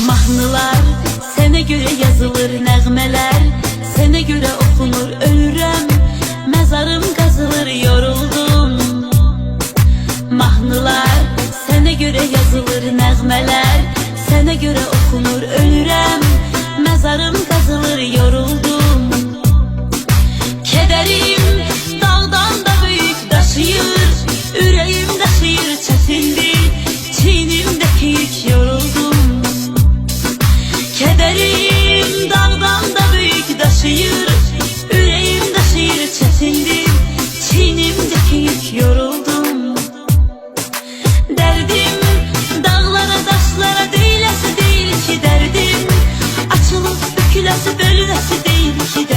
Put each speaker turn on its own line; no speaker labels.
Mahnılar sene göre yazılır nəğmələr Sene göre okunur ölürəm Məzarım qazılır yoruldum. Mahnılar sene göre yazılır nəğmələr Sene göre okunur ölürəm büyük taşıyır Yüreğim taşıyır çetindir. Çiğnimdeki yük yoruldum. Derdim dağlara taşlara değilesi değil ki derdim. Açılıp bükülesi bölünesi değil ki